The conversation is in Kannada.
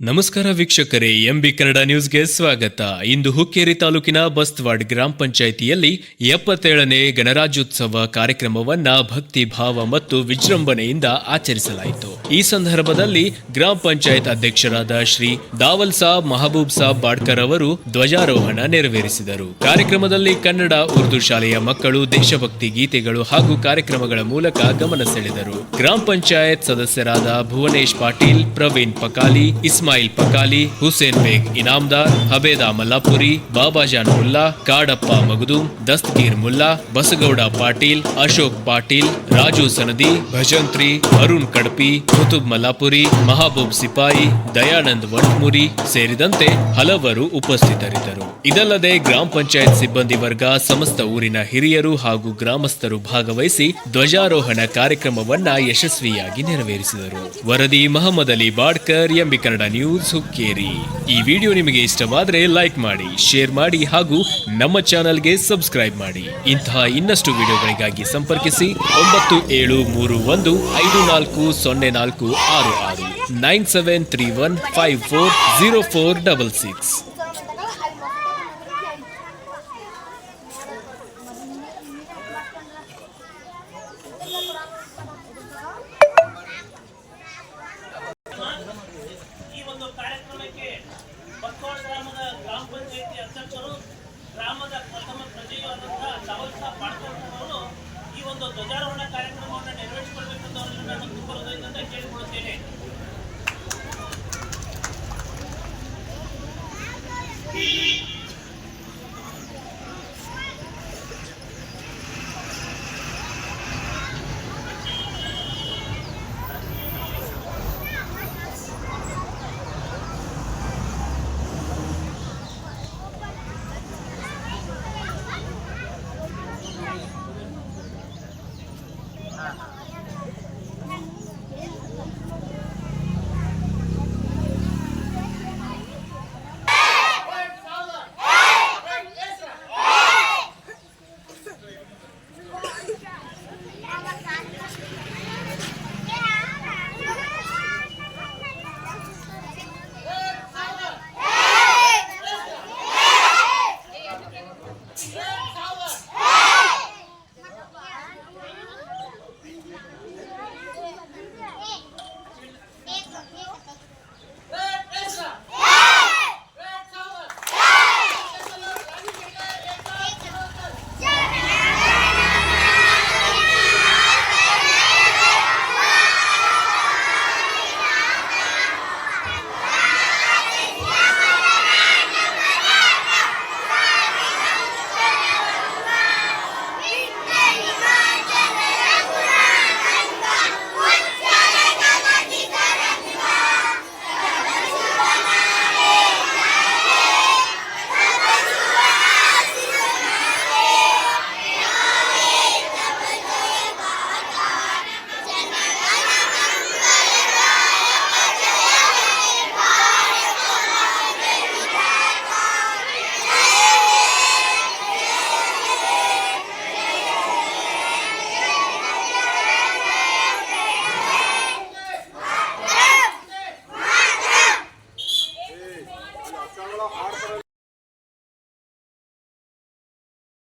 ನಮಸ್ಕಾರ ವೀಕ್ಷಕರೇ ಎಂಬಿ ಕನ್ನಡ ನ್ಯೂಸ್ಗೆ ಸ್ವಾಗತ. ಇಂದು ಹುಕ್ಕೇರಿ ತಾಲೂಕಿನ ಬಸ್ತ್ವಾಡ್ ಗ್ರಾಮ ಪಂಚಾಯಿತಿಯಲ್ಲಿ ಎಪ್ಪತ್ತೇಳನೇ ಗಣರಾಜ್ಯೋತ್ಸವ ಕಾರ್ಯಕ್ರಮವನ್ನ ಭಕ್ತಿ, ಭಾವ ಮತ್ತು ವಿಜೃಂಭಣೆಯಿಂದ ಆಚರಿಸಲಾಯಿತು. ಈ ಸಂದರ್ಭದಲ್ಲಿ ಗ್ರಾಮ ಪಂಚಾಯತ್ ಅಧ್ಯಕ್ಷರಾದ ಶ್ರೀ ದಾವಲ್ ಸಾಬ್, ಮಹಬೂಬ್ ಸಾಬ್ ಬಾಡ್ಕರ್ ಅವರು ಧ್ವಜಾರೋಹಣ ನೆರವೇರಿಸಿದರು. ಕಾರ್ಯಕ್ರಮದಲ್ಲಿ ಕನ್ನಡ, ಉರ್ದು ಶಾಲೆಯ ಮಕ್ಕಳು, ದೇಶಭಕ್ತಿ ಗೀತೆಗಳು ಹಾಗೂ ಕಾರ್ಯಕ್ರಮಗಳ ಮೂಲಕ ಗಮನ ಸೆಳೆದರು. ಗ್ರಾಮ ಪಂಚಾಯತ್ ಸದಸ್ಯರಾದ ಭುವನೇಶ್ ಪಾಟೀಲ್, ಪ್ರವೀಣ್ ಪಕಾಲಿ ಇಸ್ಮಾಯಿಲ್ ಪಕಾಲಿ, ಹುಸೇನ್ ಬೇಗ್ ಇನಾಮ್ದಾರ್, ಹಬೇದಾ ಮಲ್ಲಾಪುರಿ ಬಾಬಾಜಾನ್ ಮುಲ್ಲಾ, ಕಾಡಪ್ಪ ಮಗದು ದಸ್ತಗೀರ್ ಮುಲ್ಲಾ, ಬಸಗೌಡ ಪಾಟೀಲ್, ಅಶೋಕ್ ಪಾಟೀಲ್, ರಾಜು ಸನದಿ, ಭಜಂತ್ರಿ, ಅರುಣ್ ಕಡಪಿ, ಕುತುಬ್ ಮಲ್ಲಾಪುರಿ, ಮಹಾಬೂಬ್ ಸಿಪಾಯಿ, ದಯಾನಂದ್ ವಟ್ಮುರಿ ಸೇರಿದಂತೆ ಹಲವರು ಉಪಸ್ಥಿತರಿದ್ದರು. ಇದಲ್ಲದೆ ಗ್ರಾಮ ಪಂಚಾಯತ್ ಸಿಬ್ಬಂದಿ ವರ್ಗ, ಸಮಸ್ತ ಊರಿನ ಹಿರಿಯರು ಹಾಗೂ ಗ್ರಾಮಸ್ಥರು ಭಾಗವಹಿಸಿ ಧ್ವಜಾರೋಹಣ ಕಾರ್ಯಕ್ರಮವನ್ನ ಯಶಸ್ವಿಯಾಗಿ ನೆರವೇರಿಸಿದರು. ವರದಿ Mohammed Ali Badkar, M B Kannada news Hukkeri. ಈ ವಿಡಿಯೋ ನಿಮಗೆ ಇಷ್ಟವಾದರೆ ಲೈಕ್ ಮಾಡಿ, ಶೇರ್ ಮಾಡಿ ಹಾಗೂ ನಮ್ಮ ಚಾನಲ್ಗೆ ಸಬ್ಸ್ಕ್ರೈಬ್ ಮಾಡಿ. ಇಂತಹ ಇನ್ನಷ್ಟು ವಿಡಿಯೋಗಳಿಗಾಗಿ ಸಂಪರ್ಕಿಸಿ ಒಂಬತ್ತು ಏಳು ಮೂರು ಒಂದು ಐದು ನಾಲ್ಕು ಸೊನ್ನೆ ನಾಲ್ಕು ಆರು ಆರು. Nine seven three one five four zero four double six.